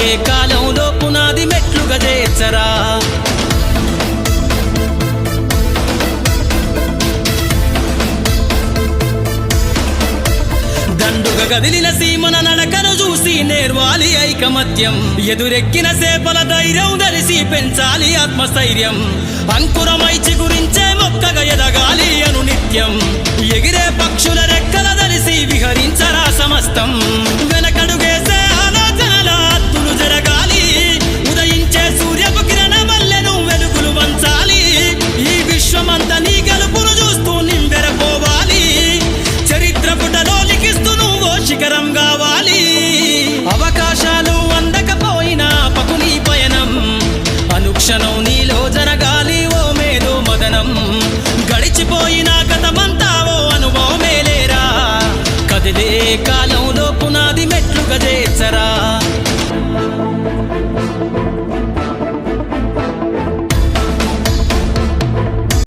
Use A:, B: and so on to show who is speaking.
A: కాలంలో పునాది మెట్లుగా చేర్చరా? దండుగ గదిలిన సీమన నడకను చూసి నేర్వాలి ఐకమత్యం. ఎదురెక్కిన సేపల ధైర్యం ధరిసి పెంచాలి ఆత్మస్థైర్యం. అంకురమై చిగురించే మొక్కగా ఎదగాలి అను నిత్యం ఎగిరే పక్షుల రెక్కల ధరిసి విహరించరా సమస్తం. వెనక National Nila